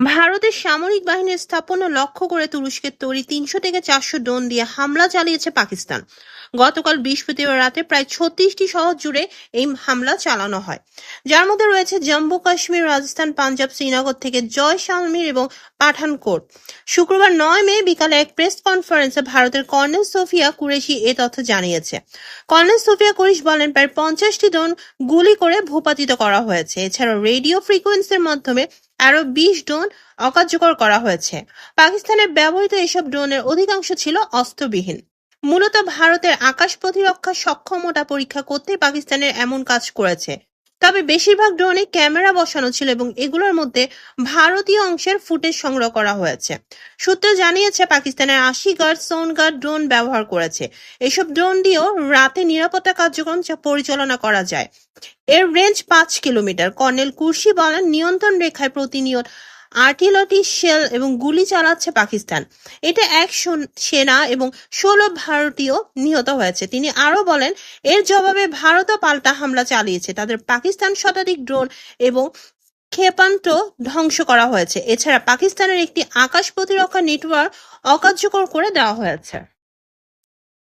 পাকিস্তানের সামরিক বাহিনীর স্থাপনা লক্ষ্য করে তুরস্কের তৈরি তিনশো থেকে চারশো ড্রোন দিয়ে হামলা চালিয়েছে পাকিস্তান। গতকাল বৃহস্পতিবার রাতে প্রায় ছত্রিশটি শহর জুড়ে এই হামলা চালানো হয়। যার মধ্যে রয়েছে জম্মু কাশ্মীর, রাজস্থান, পাঞ্জাব, শ্রীনগর থেকে জয়সালমীর এবং পাঠানকোট শুক্রবার নয় মে বিকালে এক প্রেস কনফারেন্সে ভারতের কর্নেল সোফিয়া কুরেশি এ তথ্য জানিয়েছে। কর্নেল সোফিয়া কুরিশ বলেন, প্রায় পঞ্চাশটি ড্রোন গুলি করে ভূপাতিত করা হয়েছে। এছাড়াও রেডিও ফ্রিকোয়েন্সির মাধ্যমে আরও বিশ ড্রোন অকার্যকর করা হয়েছে। পাকিস্তানের ব্যবহৃত এসব ড্রোনের অধিকাংশ ছিল অস্ত্রবিহীন। মূলত ভারতের আকাশ প্রতিরক্ষা সক্ষমতা পরীক্ষা করতে পাকিস্তানের এমন কাজ করেছে। তবে বেশিরভাগ ড্রোনে ক্যামেরা বসানো ছিল এবং এগুলোর মধ্যে ভারতীয় অংশের ফুটেজ সংগ্রহ করা হয়েছে। সূত্র জানিয়েছে, পাকিস্তানের আশি গার্ড, সোন গার্ড ড্রোন ব্যবহার করেছে। এসব ড্রোন দিয়েও রাতে নিরাপত্তা কার্যক্রম পরিচালনা করা যায়। এর রেঞ্জ পাঁচ কিলোমিটার। কর্নেল কুর্সি বলেন, নিয়ন্ত্রণ রেখায় প্রতিনিয়ত আর্টিলারি শেল এবং গুলি চালাচ্ছে পাকিস্তান। এটা এক সন- এবং ষোলো ভারতীয় নিহত হয়েছে। তিনি আরও বলেন, এর জবাবে ভারতও পাল্টা হামলা চালিয়েছে। তাদের পাকিস্তান শতাধিক ড্রোন এবং ক্ষেপান্ত ধ্বংস করা হয়েছে। এছাড়া পাকিস্তানের একটি আকাশ প্রতিরক্ষা নেটওয়ার্ক অকার্যকর করে দেওয়া হয়েছে।